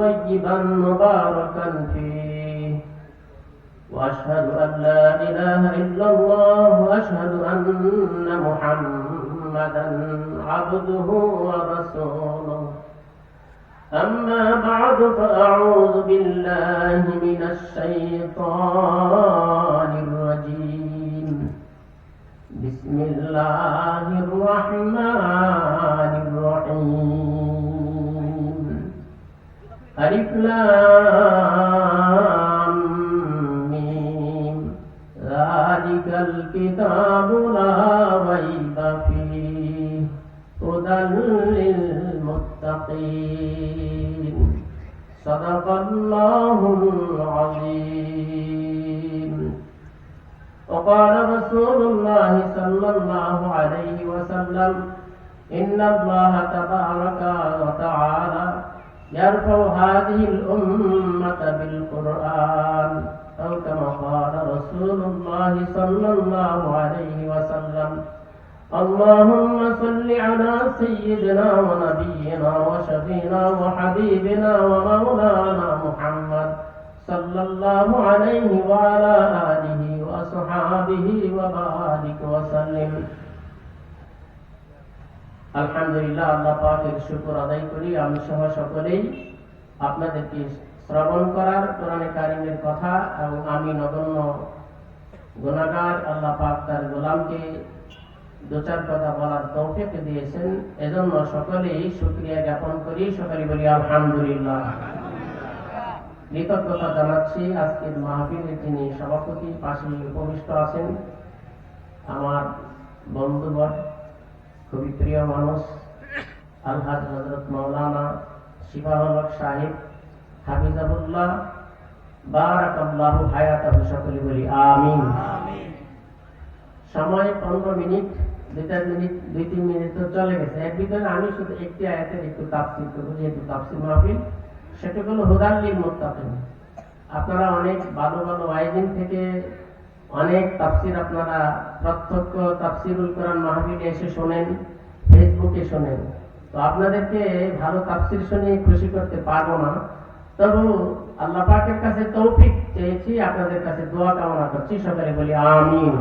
طيبا مباركا فيه. وأشهد أن لا إله إلا الله وأشهد أن محمدا عبده ورسوله. أما بعد فأعوذ بالله من الشيطان الرجيم. بسم الله الرحمن الرحيم. ألف لام ميم ذلك الكتاب لا ريب فيه هدى للمتقين صدق الله العظيم وقال رسول الله صلى الله عليه وسلم إن الله تبارك وتعالى يرفع هذه الأمة بالقرآن أو كما قال رسول الله صلى الله عليه وسلم. اللهم صل على سيدنا ونبينا وشفينا وحبيبنا ومولانا محمد صلى الله عليه وعلى آله وصحابه وبارك وسلم. আলহামদুলিল্লাহ, আল্লাহ পাকের শুকর আদায় করি। আমি সহ সকলেই আপনাদেরকে শ্রবণ করার কারিমের কথা এবং আমি নগণ্য আল্লাহ পাক তার গোলামকে দু চার কথা বলার তৌফিক দিয়েছেন। এজন্য সকলেই শুক্রিয়া জ্ঞাপন করি। সকলে বলি, আলহামদুলিল্লাহ। কৃতজ্ঞতা জানাচ্ছি। আজকের মাহফিলের যিনি সভাপতি পাশে উপবিষ্ট আছেন। আমার খুবই প্রিয় মানুষ আলহাজ হজরত মৌলানা শিফাহলক সাহেব হাফিজাবুল্লাহ বারাকাল্লাহ হায়াতাহু সকলে বলি আমিন। সময় পনেরো মিনিট দুই চার মিনিট দুই তিন মিনিট তো চলে গেছে। এর ভিতরে আমি শুধু একটি আয়াতের একটু তাফসির করব যেহেতু তাফসির মাহফিল। সেটা হলো মোত্তাকিন। আপনারা অনেক ভালো ভালো আয়োজন থেকে অনেক তাফসির আপনারা প্রত্যক্ষ তাফসিরুল কোরআন মাহফিলে এসে শোনেন, ফেসবুকে শোনেন। তো আপনাদেরকে ভালো তাফসির শুনে খুশি করতে পারব না। তবু আল্লাহ পাকের কাছে তৌফিক চেয়েছি, আপনাদের কাছে দোয়া কামনা করছি, সকালে বলি আমিন।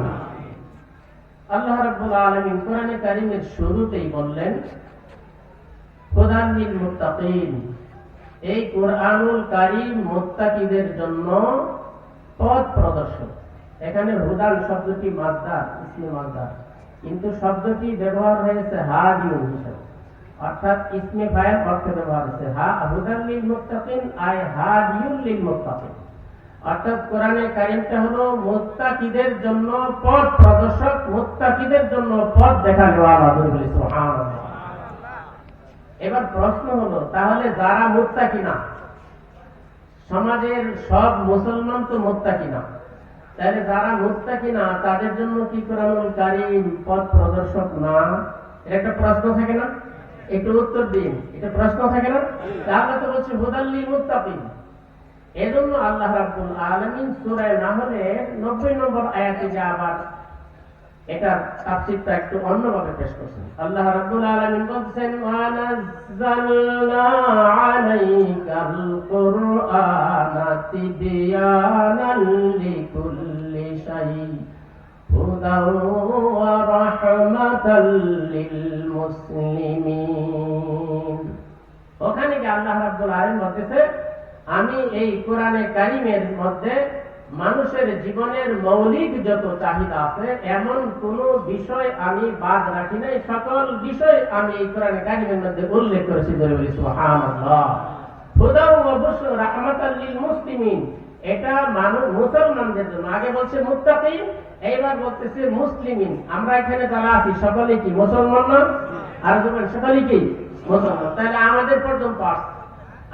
আল্লাহ রাব্বুল আলামিন কোরআনে কারীমের শুরুতেই বললেন খোদান মুত্তাকিন, এই কোরআনুল কারীম মুত্তাকিদের জন্য পথ প্রদর্শক। এখানে হুদান শব্দটি মাসদার ইসমি মাসদার কিন্তু শব্দটি ব্যবহার হয়েছে হাদিউন হিসেবে অর্থাৎ ইসমে ফাইল অর্থে ব্যবহার হয়েছে। হা হুদান লিল মুত্তাকিন, আয় হাদিউল লিল মুত্তাকিন। অর্থাৎ কোরআনে কারিমটা হলো, মুত্তাকিদের জন্য পথ প্রদর্শক, মুত্তাকিদের জন্য পথ দেখানো আল্লাহ বলি সুবহানাল্লাহ। এবার প্রশ্ন হলো, তাহলে যারা মুত্তাকি না? সমাজের সব মুসলমান তো মুত্তাকি না। তাহলে যারা মুত্তাকি না তাদের জন্য কি কোরআনুল কারিম পথ প্রদর্শক না? এটা একটা প্রশ্ন থাকে না? একটু উত্তর দিন। এটা প্রশ্ন থাকে না? তাহলে তো বলছে হুদাল্লি মুত্তাকিন। এজন্য আল্লাহ রাব্বুল আলামিন সূরা নাহলের 90 নম্বর আয়াতে যে আবার এটা তাফসীরটা একটু অন্যভাবে পেশ করছেন। আল্লাহ রাব্বুল আলামিন বলছেন আলাইকাল কুরআনা তিবয়ানাল লিল মুসলিমিন ওখানে আল্লাহ রাব্বুল আলামিন বলতেছে, আমি এই কোরআনে কারিমের মধ্যে মানুষের জীবনের মৌলিক যত চাহিদা আছে, এমন কোন বিষয় আমি বাদ রাখি নাই। সকল বিষয় আমি এই কোরআনে কারিমের মধ্যে উল্লেখ করেছি বলি, সুবহানাল্লাহ। রাহমাতাল লিল মুসলিমিন এটা মানুষ মুসলমানদের জন্য। আগে বলছে মুত্তাকিন এইবার বলতেছে মুসলিমিন। আমরা এখানে যারা আছি সকলে কি মুসলমান না? আর যখন সকলে কি মুসলমান? তাহলে আমাদের পর্যন্ত আসছে।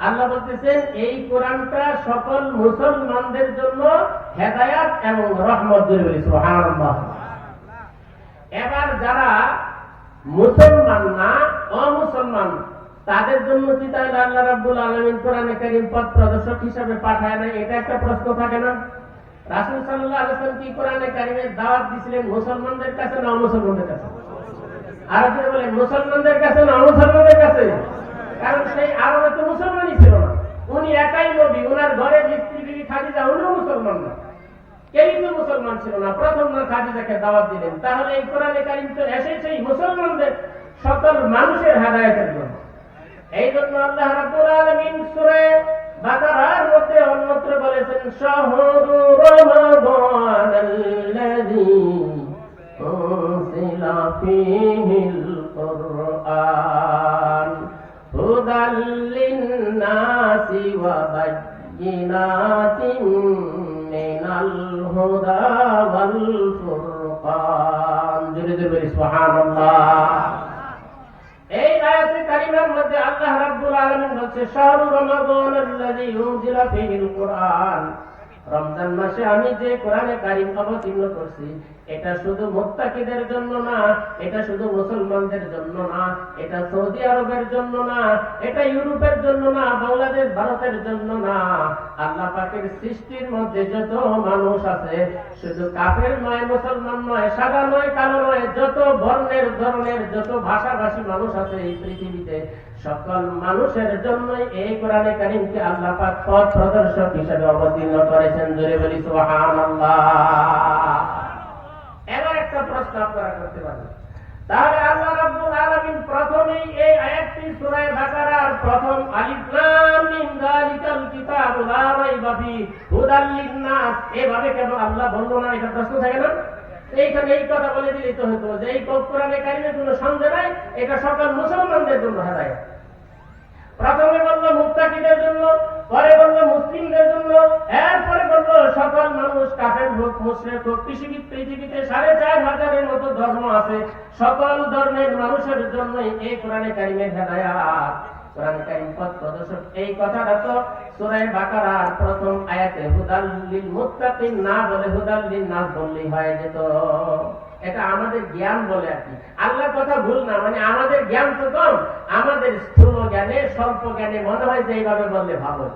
আল্লাহ বলতেছেন এই কোরআনটা সকল মুসলমানদের জন্য হেদায়াত এবং রহমত এবার যারা মুসলমান না অমুসলমান তাদের জন্য কি তাহলে আল্লাহ রাব্বুল আলামিন কোরআনে কারীম পথ প্রদর্শক হিসাবে পাঠায় না এটা একটা প্রশ্ন থাকে না? রাসূল সাল্লাল্লাহু আলাইহি ওয়াসাল্লাম কি কোরআনে কারীমের দাওয়াত দিছিলেন, মুসলমানদের কাছে না অমুসলমানদের কাছে? আর যদি বলে মুসলমানদের কাছে না অমুসলমানদের কাছে? কারণ সেই আরবে তো মুসলমানই ছিল না। উনি একাই নবী, উনার ঘরে স্ত্রী বিবি খাদিজা, উনিও মুসলমান না। কেউই তো মুসলমান ছিল না। প্রথম না খাদিজাকে দাওয়াত দিলেন। তাহলে এই কোরআনে কারিম তো এসেছেই মুসলমানদের সকল মানুষের হেদায়তের জন্য। এই জন্য আল্লাহ রাব্বুল আলামিন সূরা বাকারার মধ্যে অন্যত্র বলেছেন শাহরু রমাদান আল্লাযী উনজিলা ফীহিল কুরআন হুদাল লিন-নাসি ওয়া বায়্যিনাতিন মিনাল হুদা ওয়াল ফুরকান। সুবহানাল্লাহ। এই আয়াতে কারিমার মধ্যে আল্লাহ রাব্বুল আলামিন বলছে শাহরু রমাদান আল্লাযী উনজিলা ফীহিল কুরআন। রমজান মাসে আমি যে কোরআনে কারিম অবতীর্ণ করছি, এটা শুধু মুত্তাকিদের জন্য না, এটা শুধু মুসলমানদের জন্য না, এটা সৌদি আরবের জন্য না, এটা ইউরোপের জন্য না, বাংলাদেশ, ভারতের জন্য না। আল্লাহ পাকের সৃষ্টির মধ্যে যত মানুষ আছে, শুধু কাফের নয়, মুসলমান নয়, সাদা নয়, কালো নয়, যত বর্ণের ধরনের, যত ভাষাভাষী মানুষ আছে এই পৃথিবীতে সকল মানুষের জন্যই এই কোরআনে কারিমকে আল্লাহ পাক পথ প্রদর্শক হিসেবে অবতীর্ণ করেছেন। জোরে বলি, সুবহানাল্লাহ। এবার একটা প্রশ্ন আপনারা করতে পারেন তাহলে আল্লাহ রাব্বুল আলামিন প্রথমেই এই আয়াতটি সূরা বাকারার প্রথম আলিফ লাম মিম যালিকাল কিতাবু লা রাইবা ফি, হুদাল লিন-নাস। এভাবে কেন আল্লাহ বলল না, এটা প্রশ্ন থাকে না? এইখানে এই কথা বলে দিলেই তো হতো যে এই কোরআনে কারিমের কোনো সন্দেহ নাই, এটা সকল মুসলমানদের জন্য হেদায়েত। প্রথমে বলল মুক্তাকিদের জন্য, পরে বলল মুসলিমদের জন্য, এরপরে বলল সকল মানুষ কাফের হোক মুসলিম হোক পৃথিবী পৃথিবীতে সাড়ে চার হাজারের মতো ধর্ম আছে। সকল ধর্মের মানুষের জন্যই এই কোরআনে কারিমের হেদায়াত। মানে আমাদের জ্ঞান তো কম, আমাদের স্থূল জ্ঞানে, স্বল্প জ্ঞানে মনে হয় যে এইভাবে বললে ভালো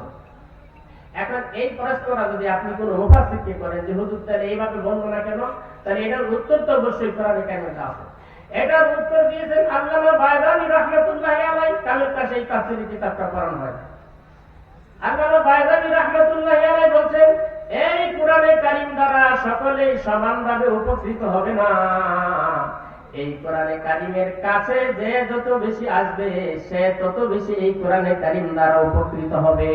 এখন এই প্রশ্নটা যদি আপনি কোন মুফাসিরকে করেন যে তাহলে এইভাবে বলব না কেন? তাহলে এটার উত্তর তো অবশ্যই কেন আছে। এটার উত্তর দিয়েছেন আল্লামা বায়দানি রহমতুল্লাহ আলাই কালের কাছে এই তাফসীরি কিতাবটা পড়ানো হয়। আল্লামা বায়দানি রহমতুল্লাহ আলাই বলছেন, এই কোরআনে কারিম দ্বারা সকলেই সমানভাবে উপকৃত হবে না। এই কোরআনে কারিমের কাছে যে যত বেশি আসবে, সে তত বেশি এই কোরআনে কারিম দ্বারা উপকৃত হবে।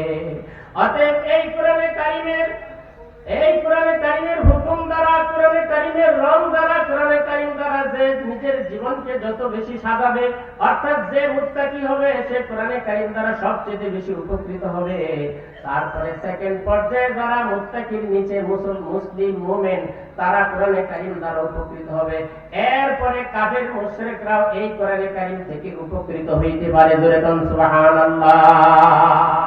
অতএব এই কোরআনে কারিমের এই কোরআনে কারিমের হুকুম দ্বারা, কোরআনে কারিমের রং দ্বারা, কোরআনে কারিম দ্বারা যে নিজের জীবনকে যত বেশি সাজাবে, অর্থাৎ যে মুত্তাকি হবে, সে কোরআনে কারিম দ্বারা সবচেয়ে বেশি উপকৃত হবে। তারপরে সেকেন্ড পর্যায়ে যারা মুত্তাকির নিচে মুসল, মুসলিম, মোমেন, তারা কোরআনে কারিম দ্বারা উপকৃত হবে। এরপরে কাফের, মুশরিকরাও এই কোরআনে কারিম থেকে উপকৃত হইতে পারে। জোরে সুবহানাল্লাহ।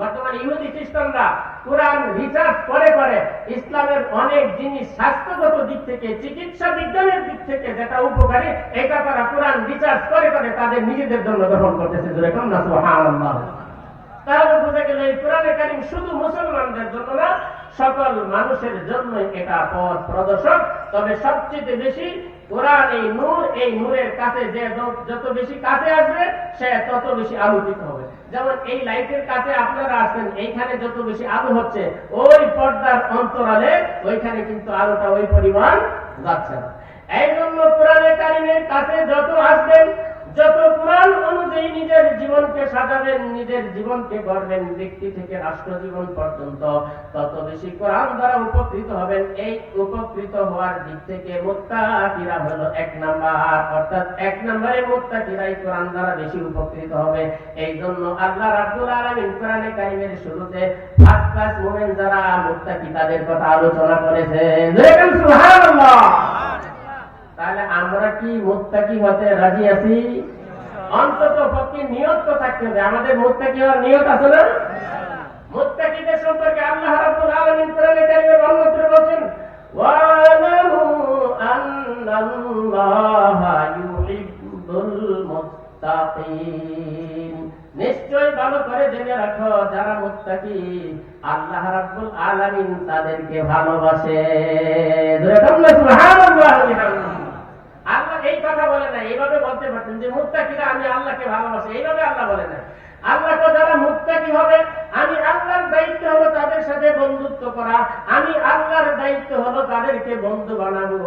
বর্তমান ইহুদি খ্রিস্টানরা কোরআন রিসার্চ করে করে ইসলামের অনেক জিনিস স্বাস্থ্যগত দিক থেকে, চিকিৎসা বিজ্ঞানের দিক থেকে যেটা উপকারী, এটা তারা কোরআন রিসার্চ করে করে তাদের নিজেদের জন্য গ্রহণ করতেছে। জোরে না তাহলে বোঝা গেল এই কোরআনে কারিম শুধু মুসলমানদের জন্য না সকল মানুষের জন্য এটা পথ প্রদর্শক। তবে সবচেয়ে বেশি কোরআন এই নূর, এই নূরের কাছে যে যত বেশি কাছে আসবে, সে তত বেশি আলোকিত হবে। যেমন এই লাইটের কাছে আপনারা আছেন এইখানে যত বেশি আলো হচ্ছে, ওই পর্দার অন্তরালে ওইখানে কিন্তু আলোটা ওই পরিমাণ যাচ্ছে না। এই জন্য কোরআনে কারিমের কাছে যত আসবেন যত কোরআন অনুযায়ী নিজের জীবনকে সাজাবেন, নিজের জীবনকে গড়বেন, ব্যক্তি থেকে রাষ্ট্র জীবন পর্যন্ত তত বেশি কোরআন দ্বারা উপকৃত হবেন। এই উপকৃত হওয়ার দিক থেকে মুত্তাকিরা হলো এক নাম্বার। অর্থাৎ এক নম্বরে মুত্তাকিরাই কোরআন দ্বারা বেশি উপকৃত হবে। এই জন্য আল্লাহ রাব্বুল আলামিন কোরআনে কারিমের শুরুতে ফার্স্ট ক্লাস মুমিন যারা মুত্তাকি তাদের কথা আলোচনা করেছেন। দেখেন সুবহানাল্লাহ! তাহলে আমরা কি মুত্তাকি হতে রাজি আছি? অন্তত পক্ষে নিয়ত তো থাকতে হবে। আমাদের মুত্তাকি হওয়ার নিয়ত আছে না? মুত্তাকিদের সম্পর্কে আল্লাহ রাব্বুল আলামিন কোরআনে কারিমে অন্যত্র বলেন ওয়ালামু আন্নাল্লাহা ইউহিব্বুল মুত্তাকিন। নিশ্চয় ভালো করে জেনে রাখো, যারা মুত্তাকি, আল্লাহ রাব্বুল আলামিন তাদেরকে ভালোবাসে। সুবহানাল্লাহ এই কথা বলে না এইভাবে বলতে পারতেন যে মুত্তাকিরা আমি আল্লাহকে ভালোবাসি, এইভাবে আল্লাহ বলে না আল্লাহ তো যারা মুত্তাকি হবে, আমি আল্লাহর দায়িত্ব হলো তাদের সাথে বন্ধুত্ব করা, আমি আল্লাহর দায়িত্ব হলো তাদেরকে বন্ধু বানাবো।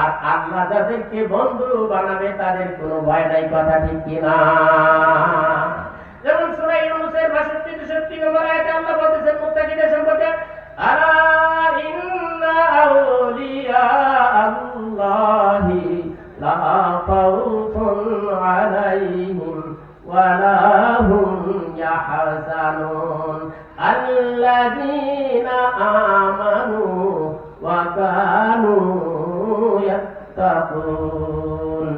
আর আল্লাহ যাদেরকে বন্ধু বানাবে, তাদের কোনো ভয় নাই, কথা ঠিক কিনা? যেমন সুরাই ইউনুসের 62 63 নম্বর আয়াতে আল্লাহ বলতেছেন মুত্তাকিদের সম্পর্কে, আলা আলাইহিম ওয়ালা হুম ইয়াহজানুন আল্লাযীনা আমানু ওয়া কানু ইয়াত্তাকুন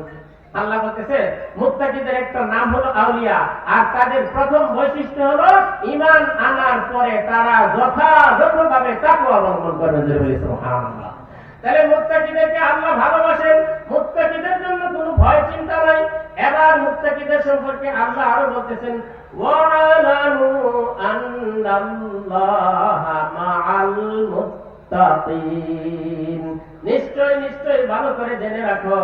আল্লাহ বলতেছে, মুত্তাকিদের একটা নাম হলো আউলিয়া, আর তাদের প্রথম বৈশিষ্ট্য হলো ঈমান আনার পরে তারা যথাযথভাবে তাকওয়া অবলম্বন করবে তাহলে মুত্তাকিদেরকে আল্লাহ ভালোবাসেন, মুত্তাকিদের জন্য এবার মুত্তাকিদের সম্পর্কে আল্লাহ আরও বলতেছেন নিশ্চয় নিশ্চয় ভালো করে জেনে রাখো,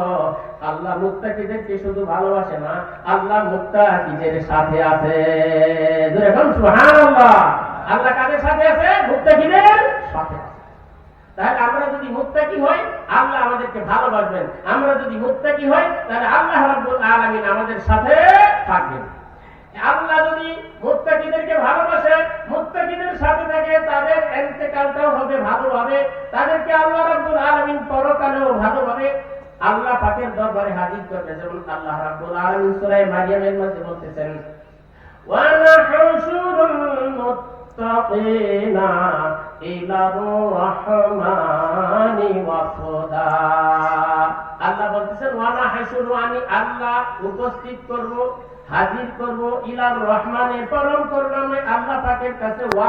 আল্লাহ মুত্তাকিদেরকে শুধু ভালোবাসে না, আল্লাহ মুত্তাকিদের সাথে আছে। আল্লাহ কাদের সাথে আছে? মুত্তাকিদের সাথে আছে। তাহলে আমরা যদি মুক্তাকি হই, আল্লাহ আমাদেরকে ভালোবাসবেন। আমরা যদি মুক্তাকি হই, তাহলে আল্লাহ রাব্বুল আলামিন আমাদের সাথে থাকবেন। আল্লাহ যদি মুত্তাকিদেরকে ভালোবাসে, মুত্তাকিদের সাথে থাকে, তাদের এন্তেকালটাও হবে ভালো হবে তাদেরকে আল্লাহ রাব্বুল আলামিন পরকালেও ভালো হবে আল্লাহ পাকের দরবারে হাজির করবে। যেমন আল্লাহ রাব্বুল আলামিন সূরা মারিয়ামের মধ্যে বলতেছেন, ওয়া নাহশুরুল মুত্তাকিনা আল্লাহ বলতেছেন ওয়ানা হাসুর আমি আল্লাহ উপস্থিত করব, হাজির করব ইলার রহমানের পরম করলামে আল্লাহ পাকের কাছে